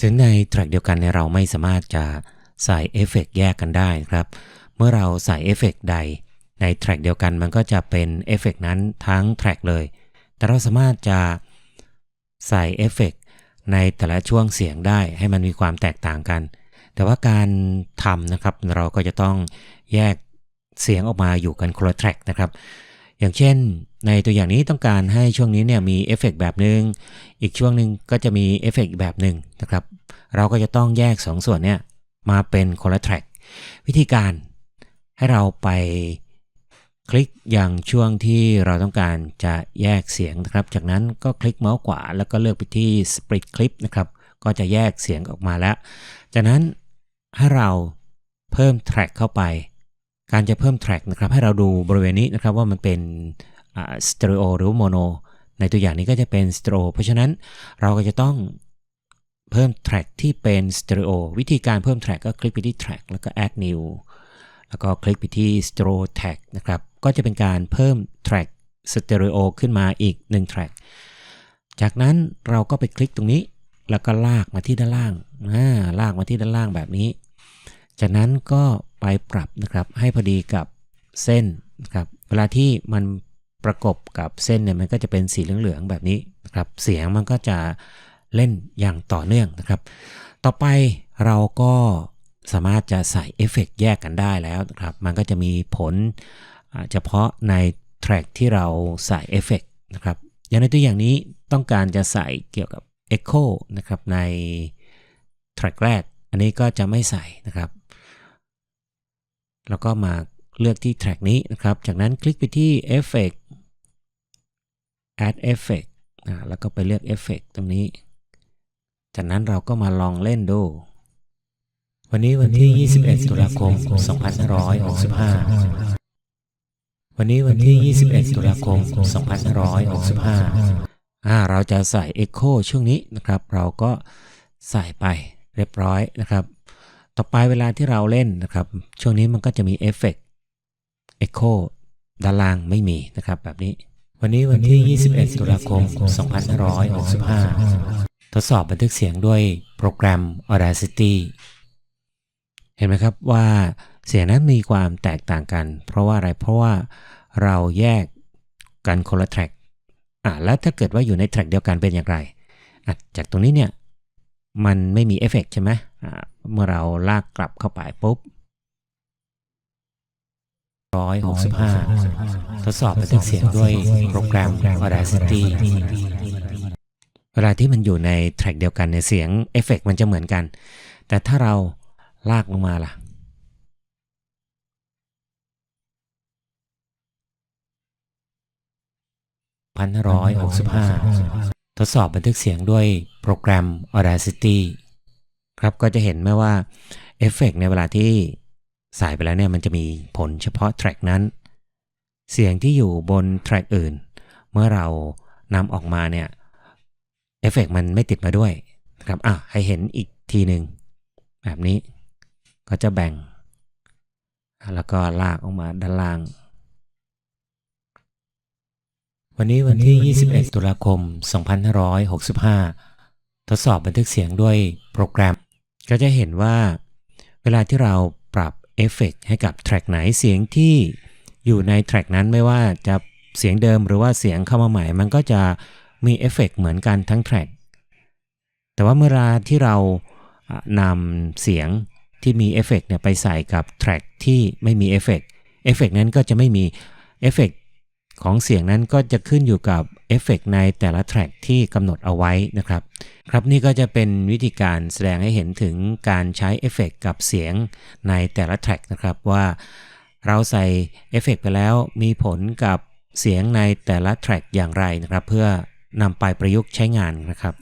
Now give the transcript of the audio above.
ซึ่งในแทร็กเดียวกันเนี่ยเราไม่สามารถจะใส่เอฟเฟกต์แยกกันได้ครับ เมื่อเราใส่เอฟเฟกต์ใด ในแทร็กเดียวกันมันก็จะเป็นเอฟเฟกต์นั้นทั้งแทร็กเลย แต่เราสามารถจะใส่เอฟเฟกต์ในแต่ละช่วงเสียงได้ให้มันมีความแตกต่างกัน แต่ว่าการทำนะครับเราก็จะต้องแยกเสียงออกมาอยู่กันคนละแทร็กนะครับ อย่างเช่น ในตัวอย่างนี้ต้องการให้ช่วงนี้เนี่ยมีเอฟเฟกแบบหนึง่งอีกช่วงหนึ่งก็จะมีเอฟเฟกแบบหนึ่งนะครับ เราก็จะต้องแยก2ส่วนเนี่ยมาเป็นคนละแทร็กวิธีการให้เราไปคลิกอย่างช่วงที่เราต้องการจะแยกเสียงนะครับ จากนั้นก็คลิกเมาส์ขวาแล้วก็เลือกไปที่ split clip นะครับ ก็จะแยกเสียงออกมาแล้ว จากนั้นให้เราเพิ่มแทร็กเข้าไป การจะเพิ่มแทร็กนะครับ ให้เราดูบริเวณนี้นะครับว่ามันเป็น สเตอริโอหรือโมโนในตัวอย่างนี้ก็จะเป็นสเตอริโอเพราะฉะนั้นเราก็จะต้องเพิ่มแทร็กที่เป็นสเตอริโอวิธีการเพิ่มแทร็กก็คลิกไปที่แทร็กแล้วก็ add new แล้วก็คลิกไปที่ stereo tag นะครับ ก็จะเป็นการเพิ่มแทร็กสเตอริโอขึ้นมาอีก1แทร็กจากนั้นเราก็ไปคลิกตรงนี้ แล้วก็ลากมาที่ด้านล่างลากมาที่ด้านล่างแบบนี้ จากนั้นก็ไปปรับนะครับ ให้พอดีกับเส้นนะครับ เวลาที่มัน ประกบกับเส้นเนี่ยมันก็จะเป็นสีเหลืองๆแบบนี้นะครับ เสียงมันก็จะเล่นอย่างต่อเนื่องนะครับ ต่อไปเราก็สามารถจะใส่เอฟเฟกแยกกันได้แล้วนะครับ มันก็จะมีผลเฉพาะในแทร็กที่เราใส่เอฟเฟกนะครับ อย่างในตัวอย่างนี้ต้องการจะใส่เกี่ยวกับ Echo นะครับในแทร็กแรก อันนี้ก็จะไม่ใส่นะครับ แล้วก็มาเลือกที่แทร็กนี้นะครับ จากนั้นคลิกไปที่ Effect Add Effect แล้วก็ไปเลือก Effect ตรงนี้ จากนั้นเราก็มาลองเล่นดู วันนี้วันที่ 21 ตุลาคม 2565 วันนี้วันที่ 21 ตุลาคม 2565อ่าเราจะใส่ Echo ช่วงนี้นะครับ เราก็ใส่ไปเรียบร้อยนะครับ ต่อไปเวลาที่เราเล่นนะครับ ช่วงนี้มันก็จะมีเอฟเฟกต์ Echo ด้านล่างไม่มีนะครับแบบนี้ วันนี้วันที่ 21 ตุลาคม 2565 ทดสอบบันทึกเสียงด้วยโปรแกรม Audacity เห็นไหมครับว่าเสียงนั้นมีความแตกต่างกัน เพราะว่าอะไร เพราะว่าเราแยกกันคนละแทร็กอะแล้วถ้าเกิดว่าอยู่ในแทร็กเดียวกันเป็นอย่างไรอะจากตรงนี้เนี่ย มันไม่มีเอฟเฟกใช่ไหมอ่าเมื่อเราลากกลับเข้าไปปุ๊บ ร้อยหกสิบห้าทดสอบบันทึกเสียงด้วยโปรแกรม Audacity เวลาที่มันอยู่ในแทร็กเดียวกันในเสียงเอฟเฟกมันจะเหมือนกัน แต่ถ้าเราลากลงมาล่ะ พันร้อยหกสิบห้าทดสอบบันทึกเสียงด้วยโปรแกรม Audacity ครับก็จะเห็นไหมว่าเอฟเฟกในเวลาที่ ใส่ไปแล้วเนี่ยมันจะมีผลเฉพาะแทร็กนั้น เสียงที่อยู่บนแทร็กอื่น เมื่อเรานำออกมาเนี่ยเอฟเฟกมันไม่ติดมาด้วยครับอะให้เห็นอีกทีหนึ่งแบบนี้ก็จะแบ่ง แล้วก็ลากออกมาด้านล่าง วันนี้วันที่ 21 ตุลาคม 2565 ทดสอบบันทึกเสียงด้วยโปรแกรม ก็จะเห็นว่าเวลาที่เราปรับ เอฟเฟกให้กับแทร็กไหนเสียงที่อยู่ในแทร็กนั้นไม่ว่าจะเสียงเดิมหรือว่าเสียงเข้ามาใหม่ มันก็จะมีเอฟเฟกเหมือนกันทั้งแทร็กแต่ว่าเมื่อราที่เรานำเสียงที่มีเอฟเฟกเนี่ยไปใส่กับแทร็กที่ไม่มีเอฟเฟกเอฟเฟกนั้นก็จะไม่มีเอฟเฟกของเสียงนั้นก็จะขึ้นอยู่กับเอฟเฟกในแต่ละแทร็กที่กำหนดเอาไว้นะครับ ครับนี่ก็จะเป็นวิธีการแสดงให้เห็นถึงการใช้เอฟเฟกกับเสียงในแต่ละแทร็กนะครับว่าเราใส่เอฟเฟกไปแล้วมีผลกับเสียงในแต่ละแทร็กอย่างไรนะครับ เพื่อนำไปประยุกต์ใช้งานนะครับ